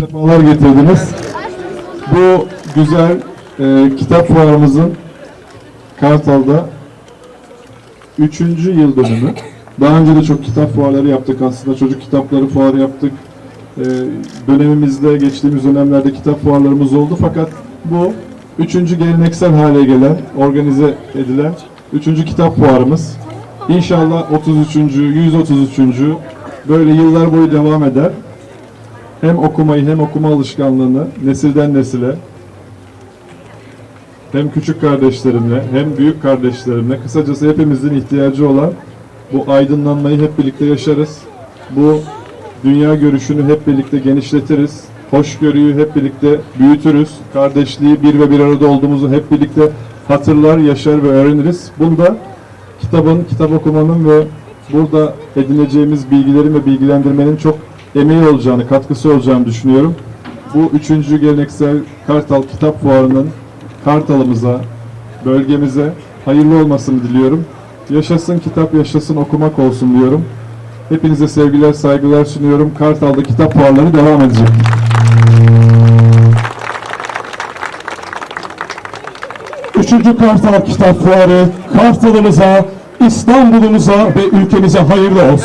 Sefalar getirdiniz. Bu güzel e, kitap fuarımızın Kartal'da üçüncü yıl dönümü. Daha önce de çok kitap fuarları yaptık aslında. Çocuk kitapları fuarı yaptık. E, dönemimizde, geçtiğimiz dönemlerde kitap fuarlarımız oldu. Fakat bu üçüncü geleneksel hale gelen, organize edilen üçüncü kitap fuarımız. İnşallah 33. 133. böyle yıllar boyu devam eder hem okumayı hem okuma alışkanlığını nesilden nesile hem küçük kardeşlerimle hem büyük kardeşlerimle kısacası hepimizin ihtiyacı olan bu aydınlanmayı hep birlikte yaşarız. Bu dünya görüşünü hep birlikte genişletiriz. Hoşgörüyü hep birlikte büyütürüz. Kardeşliği bir ve bir arada olduğumuzu hep birlikte hatırlar, yaşar ve öğreniriz. Bunda kitabın, kitap okumanın ve burada edineceğimiz bilgilerin ve bilgilendirmenin çok emeği olacağını, katkısı olacağını düşünüyorum. Bu üçüncü geleneksel Kartal Kitap Fuarı'nın Kartal'ımıza, bölgemize hayırlı olmasını diliyorum. Yaşasın kitap, yaşasın okumak olsun diyorum. Hepinize sevgiler, saygılar sunuyorum. Kartal'da kitap fuarları devam edecek. Üçüncü Kartal Kitap Fuarı Kartal'ımıza, İstanbul'umuza ve ülkemize hayırlı olsun.